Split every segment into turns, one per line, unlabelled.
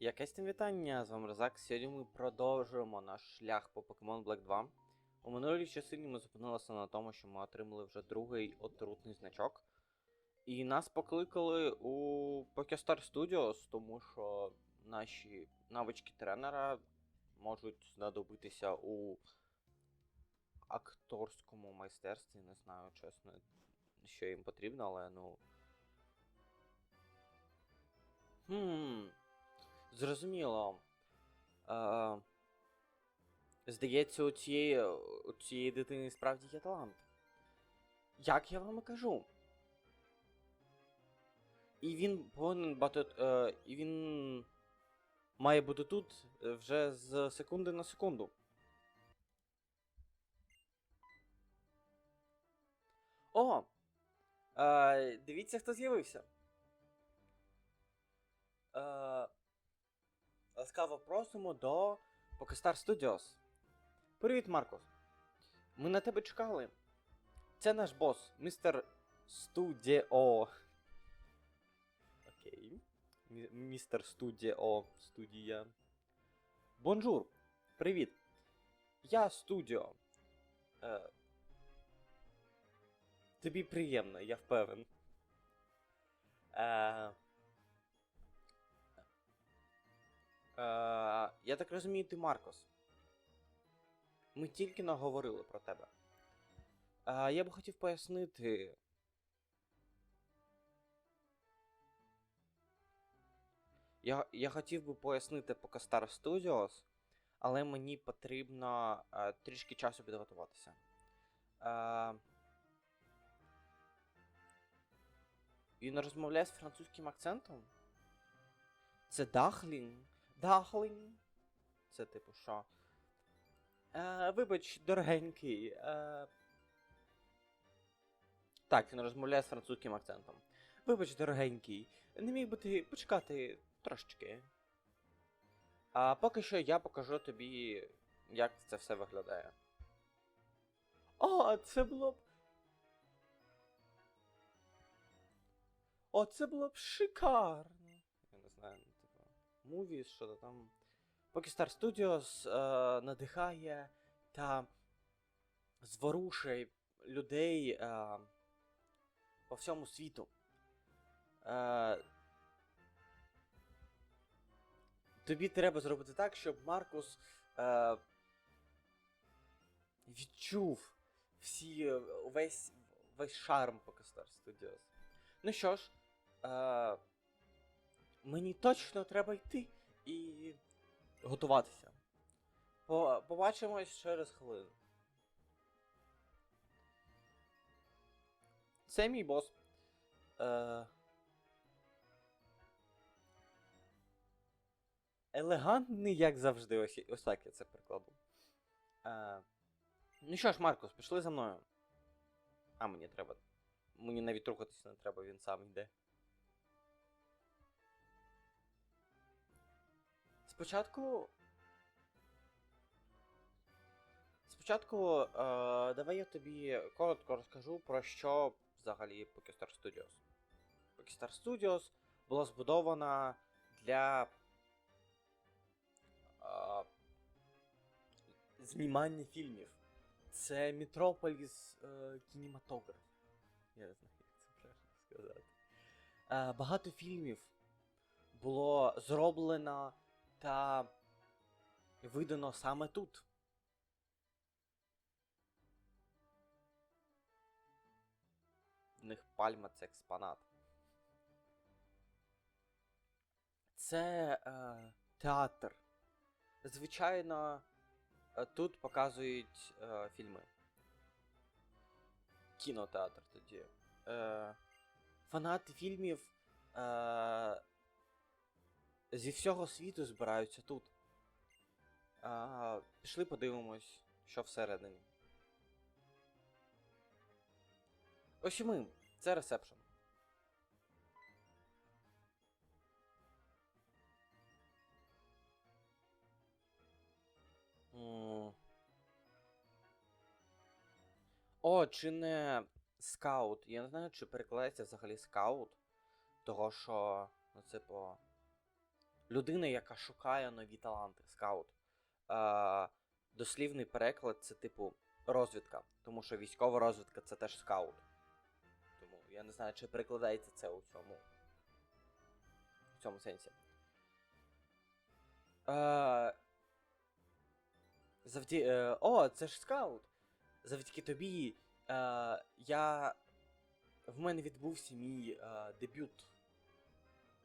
Якесь там вітання, з вами Розак. Сьогодні ми продовжуємо наш шлях по Pokemon Black 2. У минулій частині ми зупинилися на тому, що ми отримали вже другий отрутний значок. І нас покликали у Pokestar Studios, тому що наші навички тренера можуть знадобитися у акторському майстерстві. Не знаю, чесно, що їм потрібно, але ну. Хм. Зрозуміло. Е, здається, у цієї, у цієї дитини справді є талант. Як я вам і кажу. І він повинен бути. Е, і він має бути тут е, вже з секунди на секунду. О! Е, дивіться, хто з'явився. Е, Ласкаво просимо до Покестар Studios. Привіт, Маркус. Ми на тебе чекали. Це наш бос, містер Студіо. Окей. Містер Студіо. Студія. Бонжур. Привіт. Я Студіо. Е, тобі приємно, я впевнен. Е, я так розумію, ти Маркос. Ми тільки наговорили про тебе. Е, я би хотів пояснити. Я, я хотів би пояснити поки Star Studios, але мені потрібно е, трішки часу підготуватися. Е, він розмовляє з французьким акцентом? Це Дахлінг? Дахлінг? Це типу що? Е, вибач, дорогенький. Е... Так, він розмовляє з французьким акцентом. Вибач, дорогенький, не міг би ти почекати трошечки. А поки що я покажу тобі, як це все виглядає. О, це було б. О, це було б шикарно. Movies, що то там. Pokestar Studios е, надихає та зворушує людей е, по всьому світу. Е, тобі треба зробити так, щоб Маркус е, відчув всі, е, весь, весь шарм Pokestar Studios. Ну що ж, е, мені точно треба йти і готуватися. По- Побачимось через хвилину. Це мій бос. Е... Елегантний, як завжди, ось, ось так я це прикладу. Е... Ну що ж, Маркус, пішли за мною. А, мені треба. Мені навіть рухатися не треба, він сам йде. Спочатку. Спочатку, е, давай я тобі коротко розкажу про що взагалі Pokestar Studios. Pokestar Studios була збудована для е, знімання фільмів. Це Метрополіс е, кінематограф. Я не знаю, як це правильно сказати. Е, багато фільмів було зроблено та видано саме тут. В них пальма це експонат. Це е, театр. Звичайно, е, тут показують е, фільми. Кінотеатр тоді. Е, фанати фільмів е, зі всього світу збираються тут. А, пішли подивимось, що всередині. Ось і ми. Це ресепшн. О, чи не скаут? Я не знаю, чи перекладається взагалі скаут. Того, що, ну, типу. Людина, яка шукає нові таланти, скаут. Е, дослівний переклад це типу розвідка, тому що військова розвідка це теж скаут. Тому я не знаю, чи перекладається це у цьому. В цьому сенсі. Е, завді... е, о, це ж скаут. Завдяки тобі е, я. В мене відбувся мій е, дебют.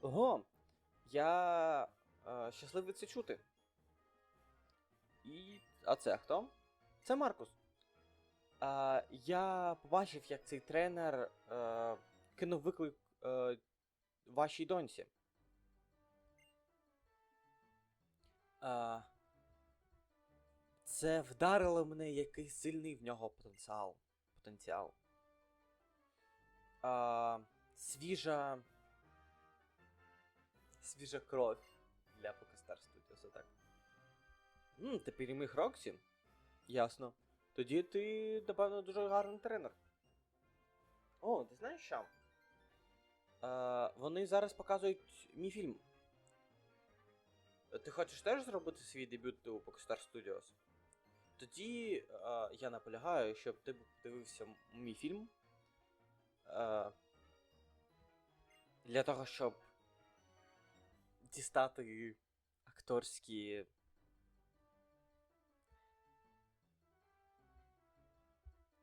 Ого! Я е, щасливий це чути. І. А це хто? Це Маркус. Е, я побачив, як цей тренер е, кинув виклик е, вашій доньці. Е, це вдарило мене, який сильний в нього потенціал. потенціал. Е, свіжа. Свіжа кров для Покастар Studios, так. Ммм, ти переміг Роксі? Ясно. Тоді ти, напевно, дуже гарний тренер. О, ти знаєш що? Е, вони зараз показують мій фільм. Ти хочеш теж зробити свій дебют у Покастар Studios? Тоді е, я наполягаю, щоб ти дивився мій фільм. Е, для того, щоб дістати акторські.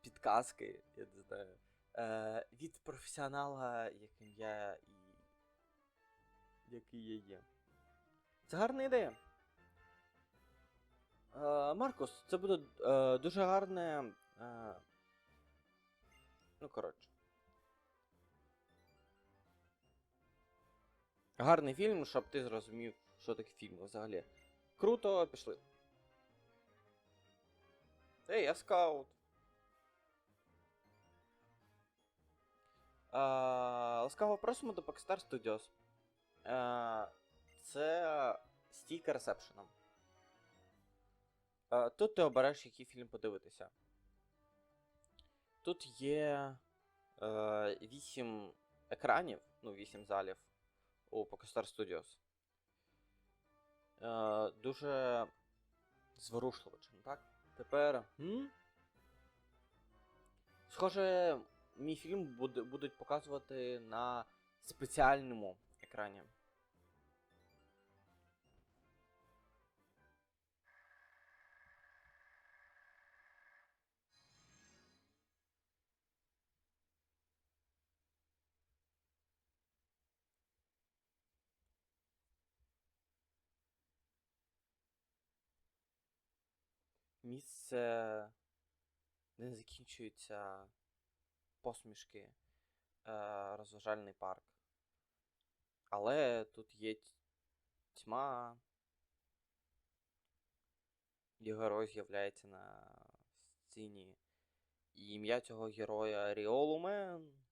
Підказки, я не знаю. Е, від професіонала, яким я і. який я є. Це гарна ідея. Е, Маркус, це буде е, дуже гарне. Е, ну, коротше. Гарний фільм, щоб ти зрозумів, що таке фільм взагалі. Круто, пішли. Ей, я скаут. А, ласкаво просимо до Pakistar Studios. А, це стійка ресепшена. А, тут ти обереш, який фільм подивитися. Тут є е, 8 екранів, ну, 8 залів у Покастар Studios. Е, дуже зворушливо, чи не так? Тепер. М? Схоже, мій фільм буде, будуть показувати на спеціальному екрані. Місце, де закінчуються посмішки, е, розважальний парк. Але тут є тьма. І герой з'являється на сцені. І ім'я цього героя Ріолумен.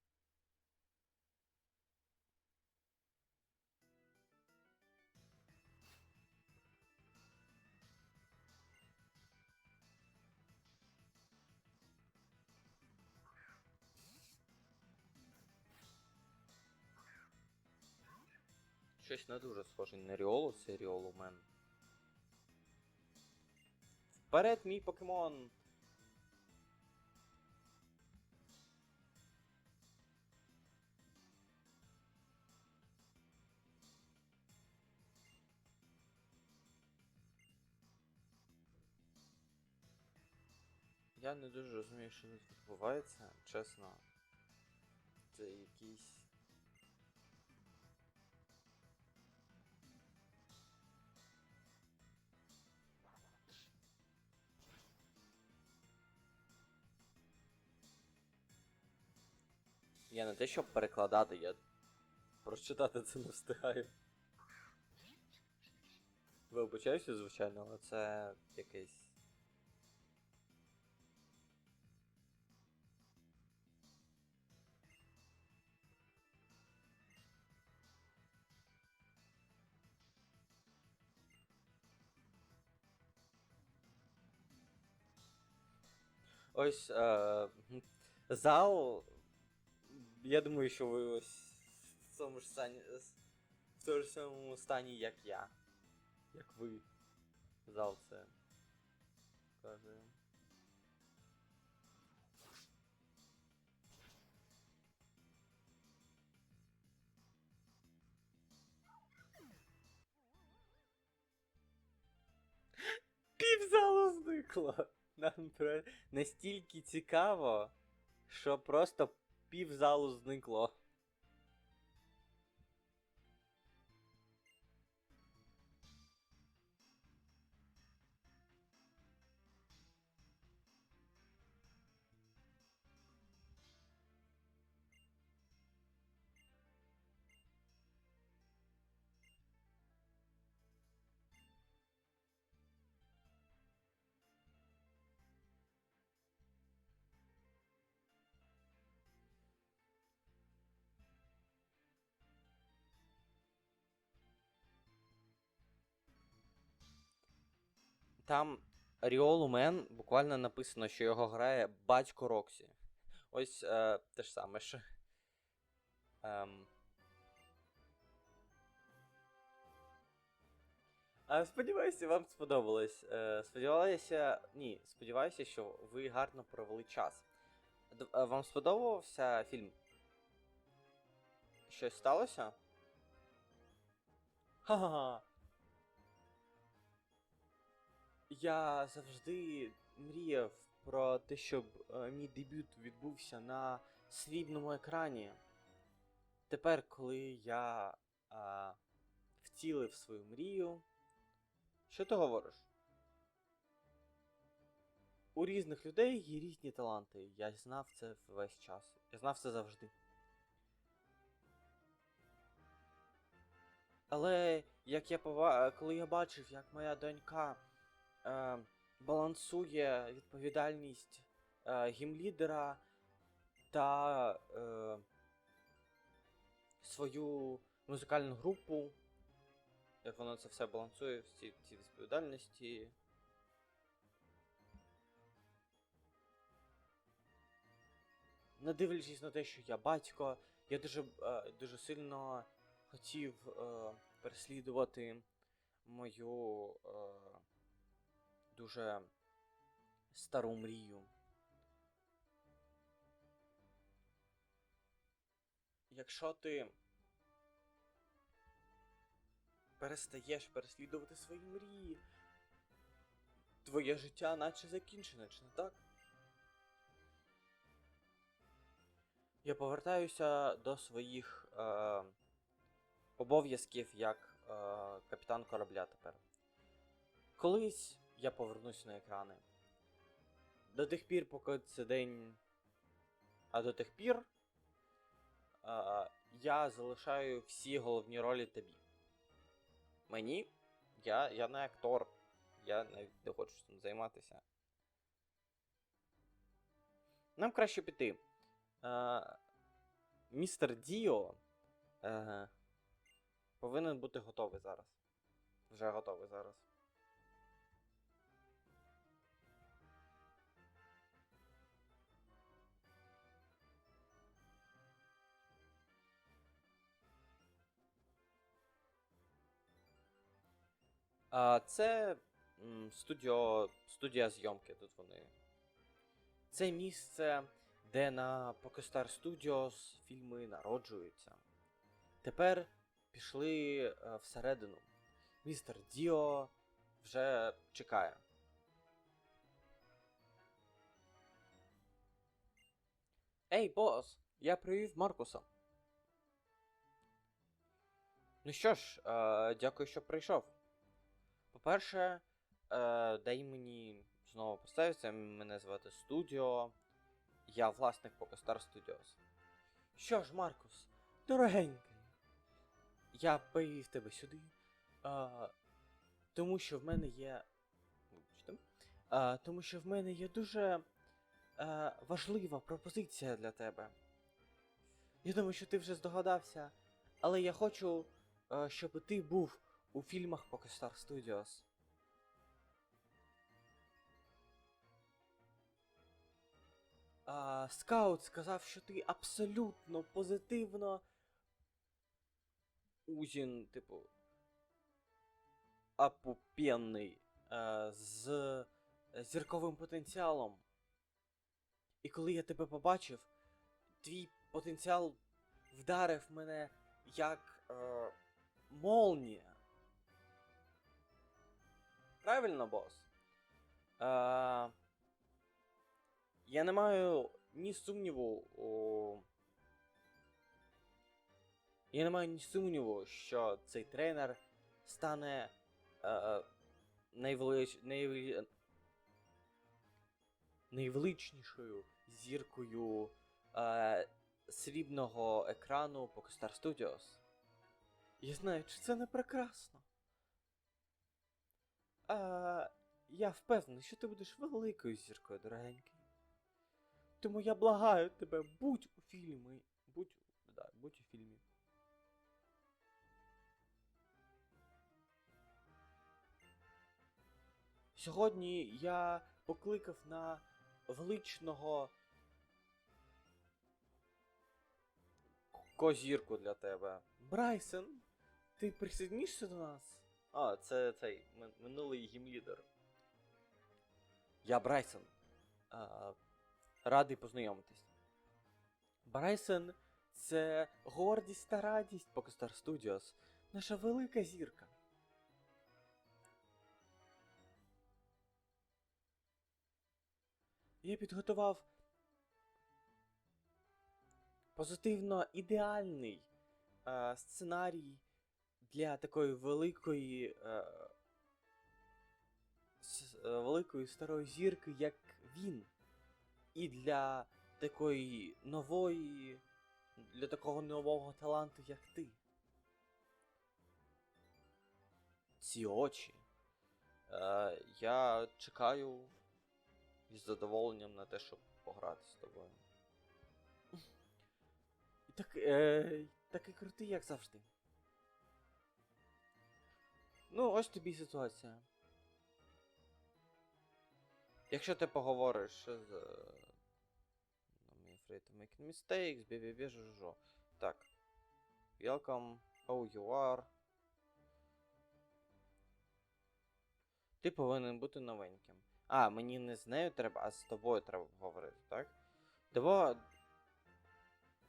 Щось не дуже схоже на Ріолу, це Ріолумен. Вперед, мій покемон! Я не дуже розумію, що тут відбувається, чесно. Це якийсь. Я не те, щоб перекладати, я прочитати це не встигаю. Вибачаюся, звичайно, але це якийсь. Ось е, зал. Я думаю, що ви ось в цьому ж сані. В в тому ж самому стані, як я. Як ви. Зал це. Каже. Півзалу зникло. Нам про... настільки цікаво, що просто півзалу зникло. Там Ріолу Мен буквально написано, що його грає батько Роксі. Ось е, те ж саме що. Ем. А, сподіваюся, вам сподобалось. Е, сподіваюся. Ні, сподіваюся, що ви гарно провели час. Д- е, вам сподобався фільм? Щось сталося? Ха-ха-ха. Я завжди мріяв про те, щоб е, мій дебют відбувся на срібному екрані. Тепер, коли я е, втілив свою мрію. Що ти говориш? У різних людей є різні таланти. Я знав це весь час. Я знав це завжди. Але як я пова... коли я бачив, як моя донька е, балансує відповідальність е, гімлідера та е, свою музикальну групу, як вона це все балансує, всі ці відповідальності. Не дивлячись на те, що я батько, я дуже, е, дуже сильно хотів е, переслідувати мою е, дуже стару мрію. Якщо ти перестаєш переслідувати свої мрії, твоє життя наче закінчене, чи не так? Я повертаюся до своїх е, обов'язків як е, капітан корабля тепер. Колись я повернусь на екрани. До тих пір, поки це день. А до тих пір е, я залишаю всі головні ролі тобі. Мені? Я, я не актор. Я навіть не хочу цим займатися. Нам краще піти. Е, містер Діо е, повинен бути готовий зараз. Вже готовий зараз. А, це студіо, студія зйомки тут вони. Це місце, де на PokeStar Studios фільми народжуються. Тепер пішли е, всередину. Містер Діо вже чекає. Ей, бос! Я привів Маркуса. Ну що ж, е, дякую, що прийшов. По-перше, е, дай мені знову представитися. Мене звати Студіо. Я власник PokeStar Studios. Що ж, Маркус, дорогенький, я привів тебе сюди, е, тому що в мене є. Е, тому що в мене є дуже е, важлива пропозиція для тебе. Я думаю, що ти вже здогадався, але я хочу, е, щоб ти був у фільмах PokeStar Studios. А, скаут сказав, що ти абсолютно позитивно Узін, типу. Апупенний. Е, з зірковим потенціалом. І коли я тебе побачив, твій потенціал вдарив мене як е, молнія. Правильно, бос? Е, я не маю ні сумніву у. Я не маю ні сумніву, що цей тренер стане е, найвелич... найве- найвеличнішою зіркою е, срібного екрану Покестар Studios. Я знаю, чи це не прекрасно. А, я впевнений, що ти будеш великою зіркою, дорогенький. Тому я благаю тебе, будь у фільмі. Будь, да, будь у фільмі. Сьогодні я покликав на величного козірку для тебе. Брайсон, ти присоединишся до нас? А, це цей минулий гімлідер. Я Брайсон. А, радий познайомитись. Брайсон це гордість та радість Покестар Studios. Наша велика зірка. Я підготував позитивно ідеальний е, сценарій для такої великої. Е, е, великої старої зірки, як він. І для такої нової. Для такого нового таланту, як ти. Ці очі. Е, я чекаю із задоволенням на те, щоб пограти з тобою. Так, е, такий крутий, як завжди. Ну, ось тобі ситуація. Якщо ти поговориш з. I'm afraid of making mistakes, бі-бі-бі, жо-жо. Так. Welcome, how you are. Ти повинен бути новеньким. А, мені не з нею треба, а з тобою треба говорити, так? Давай.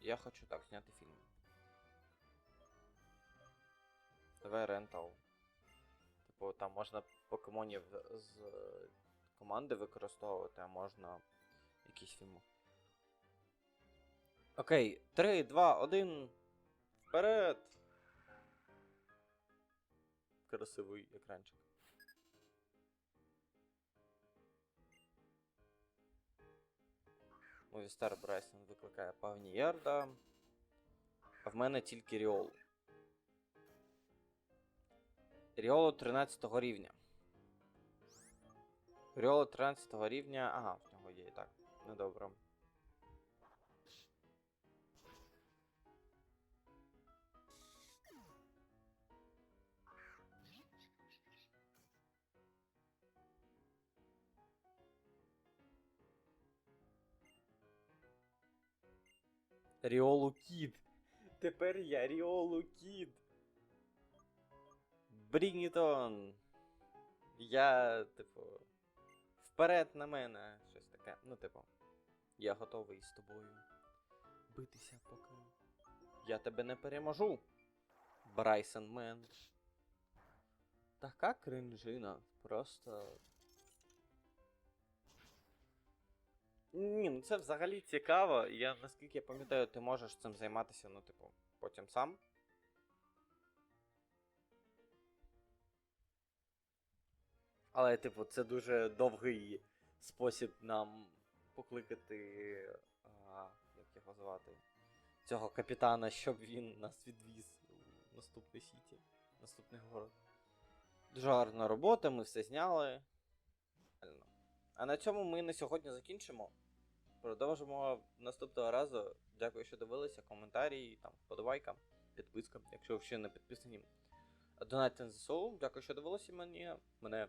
Я хочу так зняти фільм. Давай рентал. Типу, там можна покемонів з команди використовувати, а можна якийсь фільм. Окей, 3, 2, 1. Вперед! Красивий екранчик. Мовістар Брайсон викликає Павніярда. А в мене тільки Ріол. Ріоло 13 рівня. Ріоло 13 рівня. Ага, в нього є і так. Ну добре. Ріолу Кід. Тепер я Ріолу Кід. On. Я, типу. Вперед на мене. Щось таке. Ну, типу. Я готовий з тобою битися, поки я тебе не переможу. Брайсон Мен. Така кринжина. Просто. Ні, ну це взагалі цікаво. Я наскільки я пам'ятаю, ти можеш цим займатися, ну, типу, потім сам. Але, типу, це дуже довгий спосіб нам покликати. А, як його звати? Цього капітана, щоб він нас відвіз у наступний сіті, наступний город. Дуже гарна робота, ми все зняли. А на цьому ми на сьогодні закінчимо. Продовжимо наступного разу. Дякую, що дивилися. Коментарі, там, вподобайка, підписка, якщо ви ще не підписані. Донатьте на ЗСУ. Дякую, що дивилися мені. Мене.